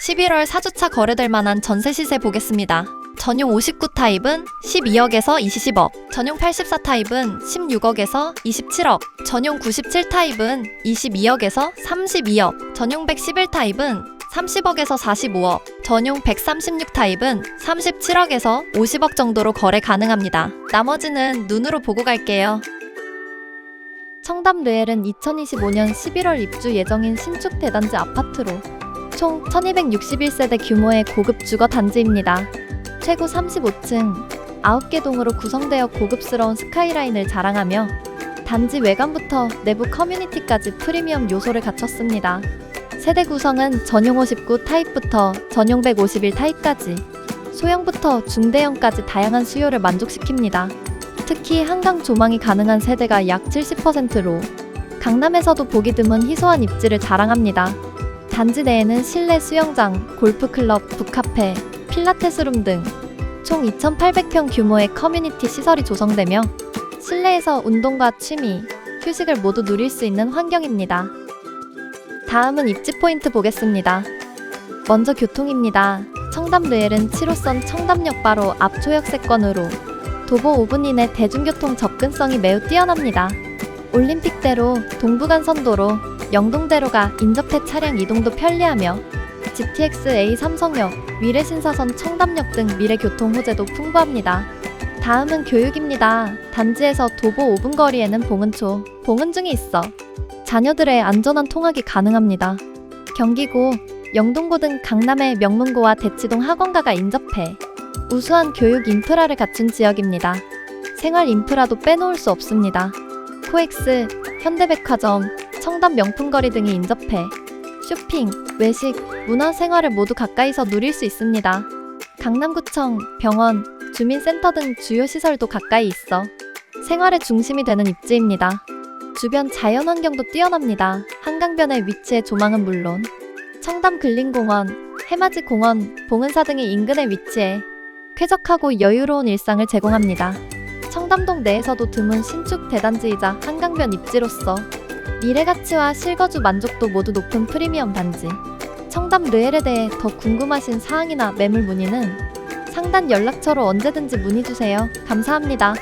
11월 4주차 거래될 만한 전세 시세 보겠습니다. 전용 59 타입은 12억에서 20억, 전용 84 타입은 16억에서 27억, 전용 97 타입은 22억에서 32억, 전용 111 타입은 30억에서 45억, 전용 136 타입은 37억에서 50억 정도로 거래 가능합니다. 나머지는 눈으로 보고 갈게요. 청담 르엘은 2025년 11월 입주 예정인 신축 대단지 아파트로 총 1261세대 규모의 고급 주거 단지입니다. 최고 35층, 9개 동으로 구성되어 고급스러운 스카이라인을 자랑하며 단지 외관부터 내부 커뮤니티까지 프리미엄 요소를 갖췄습니다. 세대 구성은 전용 59 타입부터 전용 151 타입까지 소형부터 중대형까지 다양한 수요를 만족시킵니다. 특히 한강 조망이 가능한 세대가 약 70%로 강남에서도 보기 드문 희소한 입지를 자랑합니다. 단지 내에는 실내 수영장, 골프클럽, 북카페, 필라테스룸 등 총 2,800평 규모의 커뮤니티 시설이 조성되며 실내에서 운동과 취미, 휴식을 모두 누릴 수 있는 환경입니다. 다음은 입지 포인트 보겠습니다. 먼저 교통입니다. 청담 르엘은 7호선 청담역 바로 앞 초역세권으로 도보 5분 이내 대중교통 접근성이 매우 뛰어납니다. 올림픽대로, 동부간선도로, 영동대로가 인접해 차량 이동도 편리하며 GTX-A 삼성역, 미래신사선 청담역 등 미래교통 호재도 풍부합니다. 다음은 교육입니다. 단지에서 도보 5분 거리에는 봉은초, 봉은중이 있어 자녀들의 안전한 통학이 가능합니다. 경기고, 영동고 등 강남의 명문고와 대치동 학원가가 인접해 우수한 교육 인프라를 갖춘 지역입니다. 생활 인프라도 빼놓을 수 없습니다. 코엑스, 현대백화점, 청담 명품거리 등이 인접해 쇼핑, 외식, 문화 생활을 모두 가까이서 누릴 수 있습니다. 강남구청, 병원, 주민센터 등 주요 시설도 가까이 있어 생활의 중심이 되는 입지입니다. 주변 자연환경도 뛰어납니다. 한강변에 위치해 조망은 물론 청담 근린공원, 해맞이 공원, 봉은사 등이 인근에 위치해 쾌적하고 여유로운 일상을 제공합니다. 청담동 내에서도 드문 신축 대단지이자 한강변 입지로서 미래 가치와 실거주 만족도 모두 높은 프리미엄 단지. 청담 르엘에 대해 더 궁금하신 사항이나 매물 문의는 상단 연락처로 언제든지 문의 주세요. 감사합니다.